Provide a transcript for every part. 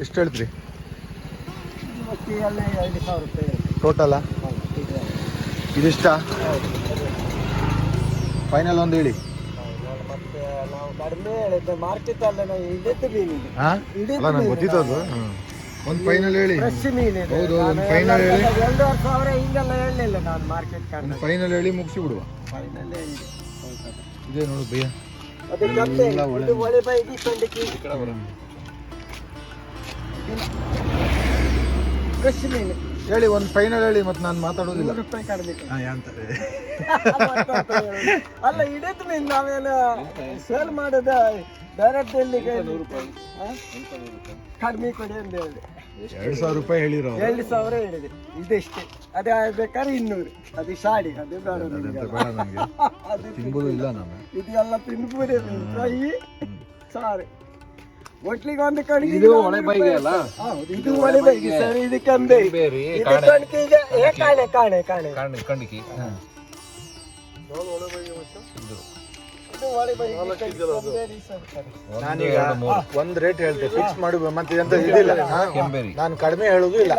ಎಷ್ಟು ಹೇಳ್ತೀರಿ? Total ಇದಿಷ್ಟ? Final ಒಂದು ಹೇಳಿ. ಗೊತ್ತಿತ್ತು ಅದು. ಒಂದು ಫೈನಲ್ ಹೇಳಿ. ಹೌದು, ಒಂದು ಹೇಳಿ. ಎರಡೂವರೆ ಸಾವಿರ ಹಿಂಗೆಲ್ಲ ಹೇಳಲಿಲ್ಲ ನಾನು ಮಾರ್ಕೆಟ್ ಒಂದು ಫೈನಲ್ ಹೇಳಿ ಮುಗಿಸಿ ಬಿಡುವ ಫೈನಲ್ ಇದೆ ಇದೇ ನೋಡು ಎಲ್ಲ ಒಳ್ಳೆ ಫ್ರೆಶ್ ಮೀನು ಹೇಳಿ ಒಂದು ಫೈನಲ್ ಹೇಳಿ ಮತ್ತೆ ನಾನು ಮಾತಾಡೋದಿಲ್ಲ. ನೂರು ರೂಪಾಯಿ ಅಲ್ಲ ಮೀನು ನಾವೇನು ಸೇಲ್ ಮಾಡೋದ ಡೈರೆಕ್ಟ್ ಎಲ್ಲಿಗೆ? ಕಡಿಮೆ ಕೊಡಿ ಅಂತ ಹೇಳಿ. ಎರಡು ಸಾವಿರ ರೂಪಾಯಿ ಹೇಳಿರೋ. ಎರಡು ಸಾವಿರ ಹೇಳಿದೆ. ಇದೆಷ್ಟೇ? ಅದೇ ಆಗ್ಬೇಕಾದ್ರೆ ಇನ್ನೂರು. ಅದು ಶಾಡಿ ಅದು ಬೇಡ ನನಗೆ. ಅದು ತಿಂಬುದು ಇಲ್ಲ ನಾನು. ಇದೆಲ್ಲ ತಿನ್ಬೋದೇ. ಫ್ರೈ. ಸಾರಿ. ಒಟ್ಲಿಗೆ ಒಂದು ಕಡೆಗೆ ಇದು ಒಳೆ ಬೈಗೆ ಅಲ್ಲ? ಇದು ಒಳೆ ಬೈಗೆ ಸರ್ ಇದು ಕಂಬೆ ಏ ಕಾಣೆ ಕಾಣೆ ಕಾಣೆ. ಸರ್. ನಾನೀಗ ಒಂದ್ ರೇಟ್ ಹೇಳ್ತೆ ಫಿಕ್ಸ್ ಮಾಡಿ ಮತ್ತೆ ಎಂತ ಇದಿಲ್ಲ. ನಾನು ಕಡಿಮೆ ಹೇಳುದು ಇಲ್ಲ.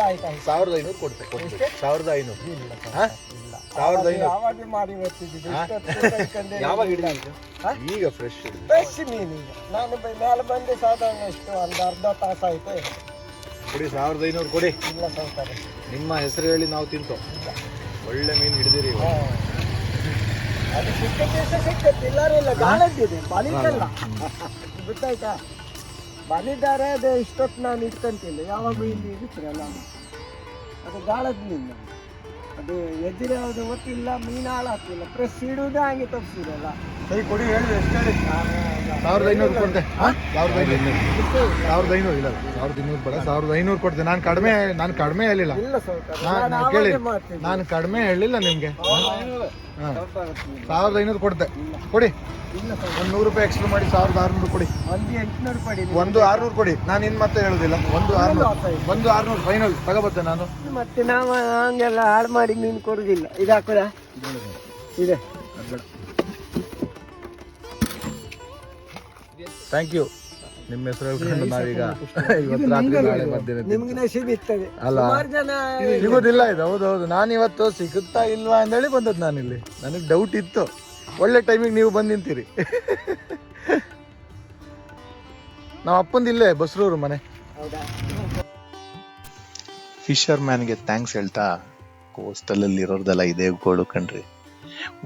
ಸಾವಿರದ ಐನೂರು ಕೊಡ್ತೆ ಕೊಡ್ತೆ. ಸಾವಿರದ ಐನೂರು. ಸಾವಿರದ ಐನೂರು. ಆವಾಗ ಮಾಡಿ ಬರ್ತಿದ್ದಿದ್ದು. ಹಾ? ಇಷ್ಟೊತ್ತು ಯಾವಾಗ. ಹಾ? ಈಗ ಫ್ರೆಶ್ ಫ್ರೆಶ್ ಮೀನು ಈಗ. ನಾನು ಬ- ಮೇಲೆ ಬಂದು ಸಾಧಾರಣ ಎಷ್ಟು ಒಂದು ಅರ್ಧ ತಾಸು ಆಯ್ತು. ಕೊಡಿ ಸಾವಿರದ ಐನೂರು ಕೊಡಿ. ಇಲ್ಲ ಸಾಯ್ತಾರೆ ನಿಮ್ಮ ಹೆಸರು ಹೇಳಿ ನಾವು ತಿಂತೋ. ಒಳ್ಳೆ ಮೀನು ಹಿಡಿದಿರಿ. ಅದು ಸಿಕ್ಕ ದಿವಸ ಸಿಕ್ಕತ್ತೆ. ಇಲ್ಲಾರಿಲ್ಲ ಗಾಳದ್ದಿದೆ ಬಲಿದಲ್ಲ ಗೊತ್ತಾಯ್ತಾ? ಬಲಿದಾರೆ ಅದು ಇಷ್ಟೊತ್ತು ನಾನು ಇಟ್ಕೊಂತಿಲ್ಲ ಯಾವಾಗ ಇಲ್ಲಿ ಇರುತ್ತಲ್ಲ ಅದು ಗಾಳದ ಮೀನು. ಅದು ಎದುರು ಯಾವುದು ಗೊತ್ತಿಲ್ಲ ಮೀನು ಹಾಳಾಗ್ತಿಲ್ಲ ಪ್ರೆಸ್ ಇಡುವುದೇ ಹಂಗೆ ತಪ್ಪಿಸಿರಲ್ಲ ಸರಿ ಕೊಡಿ ಹೇಳಿ ಎಷ್ಟು ಹೇಳಿ ಸಾವಿರದ ಐನೂರು ಕೊಡ್ತೆ? ಸಾವಿರದ ಐನೂರು. ಸಾವಿರದ ಐನೂರು ಇಲ್ಲ ಸಾವಿರದ ಇನ್ನೂರು ಬೇಡ ಸಾವಿರದ ಐನೂರು ಕೊಡ್ತೆ. ನಾನು ಕಡಿಮೆ ನಾನು ಕಡಿಮೆ ಹೇಳಿಲ್ಲ. ನಾನು ಕೇಳಿ ನಾನು ಕಡಿಮೆ ಹೇಳಿಲ್ಲ ನಿಮಗೆ. ಹಾಂ. ಸಾವಿರದ ಐನೂರು ಕೊಡ್ತೆ. ಕೊಡಿ. ಒಂದು ನೂರು ರೂಪಾಯಿ ಎಕ್ಸ್ಟ್ರಾ ಮಾಡಿ ಸಾವಿರದ ಆರುನೂರು ಕೊಡಿ. ಒಂದು ಆರುನೂರು ಕೊಡಿ. ನಾನು ಇನ್ನು ಮತ್ತೆ ಹೇಳೋದಿಲ್ಲ. ಒಂದು ಆರುನೂರು. ಒಂದು ಆರ್ನೂರು ಫೈನಲ್ ತಗೋಬತ್ತೆ ನಾನು. ಮತ್ತೆ ನಾವು ಹಂಗೆಲ್ಲ ಹಾಳು ಮಾಡಿ ನೀನು ಕೊಡುದಿಲ್ಲ. ಇದು ಹಾಕೋದ ಇದೆ. ಥ್ಯಾಂಕ್ ಯು ನಿಮ್ಮ ಹೆಸರು ಹೇಳ್ಕೊಂಡು ನಾವೀಗ ಇವತ್ತು ರಾತ್ರಿ ನಾಳೆ ಮಧ್ಯಾಹ್ನ ನಿಮ್ಗೆ ಸಿಗುತ್ತದೆ ಅಲ್ಲ. ಸಿಗೋದಿಲ್ಲ ಇದು. ಹೌದು ಹೌದು. ನಾನು ಇವತ್ತು ಸಿಗುತ್ತಾ ಇಲ್ವಾ ಅಂತೇಳಿ ಬಂದದ್ದು ನಾನಿಲ್ಲಿ. ನನಗೆ ಡೌಟ್ ಇತ್ತು. ಒಳ್ಳೆ ಟೈಮಿಗೆ ನೀವು ಬಂದು ನಿಂತೀರಿ. ನಾವು ಅಪ್ಪಂದಿಲ್ಲೇ ಬಸ್ರೂರು ಮನೆ. ಹೌದಾ? ಫಿಶರ್ ಮ್ಯಾನ್ಗೆ ಥ್ಯಾಂಕ್ಸ್ ಹೇಳ್ತಾ ಕೋಸ್ಟಲಲ್ಲಿ ಇರೋರ್ದೆಲ್ಲ ಇದೇ ಗೋಳು ಕಣ್ರಿ.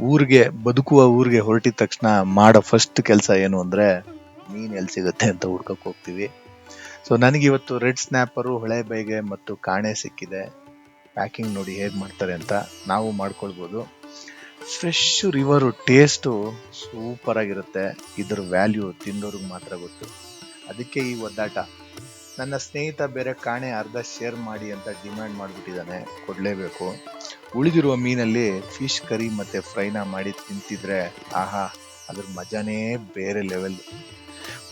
ಊರಿಗೆ ಬದುಕುವ ಊರಿಗೆ ಹೊರಟಿದ ತಕ್ಷಣ ಮಾಡೋ ಫಸ್ಟ್ ಕೆಲಸ ಏನು ಅಂದ್ರೆ ಮೀನ್ ಎಲ್ಲಿ ಸಿಗುತ್ತೆ ಅಂತ ಹುಡ್ಕಕ್ ಹೋಗ್ತೀವಿ. ಸೊ ನನಗೆ ಇವತ್ತು ರೆಡ್ ಸ್ನ್ಯಾಪರು, ಹೊಳೆ ಬೈಗೆ ಮತ್ತು ಕಾಣೆ ಸಿಕ್ಕಿದೆ. ಪ್ಯಾಕಿಂಗ್ ನೋಡಿ ಹೇಗೆ ಮಾಡ್ತಾರೆ ಅಂತ ನಾವು ಮಾಡ್ಕೊಳ್ಬೋದು. ಫ್ರೆಶ್ ರಿವರು ಟೇಸ್ಟು ಸೂಪರ್ ಆಗಿರುತ್ತೆ. ಇದ್ರ ವ್ಯಾಲ್ಯೂ ತಿನ್ನೋರಿಗೆ ಮಾತ್ರ ಗೊತ್ತು. ಅದಕ್ಕೆ ಈ ಒದ್ದಾಟ. ನನ್ನ ಸ್ನೇಹಿತ ಬೇರೆ ಕಾಣೆ ಅರ್ಧ ಶೇರ್ ಮಾಡಿ ಅಂತ ಡಿಮ್ಯಾಂಡ್ ಮಾಡಿಬಿಟ್ಟಿದ್ದಾನೆ ಕೊಡಲೇಬೇಕು. ಉಳಿದಿರುವ ಮೀನಲ್ಲಿ ಫಿಶ್ ಕರಿ ಮತ್ತು ಫ್ರೈನ ಮಾಡಿ ತಿಂತಿದ್ರೆ, ಆಹಾ, ಅದ್ರ ಮಜಾನೇ ಬೇರೆ ಲೆವೆಲ್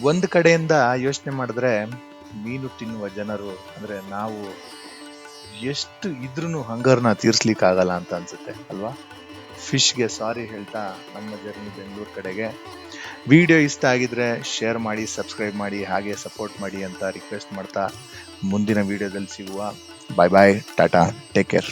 ಒಂದು ಕಡೆಯಿಂದ ಯೋಚನೆ ಮಾಡಿದ್ರೆ ಮೀನು ತಿನ್ನುವ ಜನರು, ಅಂದ್ರೆ ನಾವು ಎಷ್ಟು ಇದ್ರೂ ಹಂಗರ್ನ ತೀರ್ಸ್ಲಿಕ್ಕೆ ಆಗಲ್ಲ ಅಂತ ಅನ್ಸುತ್ತೆ, ಅಲ್ವಾ? ಫಿಶ್ಗೆ ಸಾರಿ ಹೇಳ್ತಾ ನಮ್ಮ ಜರ್ನಿ ಬೆಂಗಳೂರು ಕಡೆಗೆ. ವಿಡಿಯೋ ಇಷ್ಟ ಆಗಿದ್ರೆ ಶೇರ್ ಮಾಡಿ, ಸಬ್ಸ್ಕ್ರೈಬ್ ಮಾಡಿ, ಹಾಗೆ ಸಪೋರ್ಟ್ ಮಾಡಿ ಅಂತ ರಿಕ್ವೆಸ್ಟ್ ಮಾಡ್ತಾ ಮುಂದಿನ ವಿಡಿಯೋದಲ್ಲಿ ಸಿಗುವ. Bye bye tata take care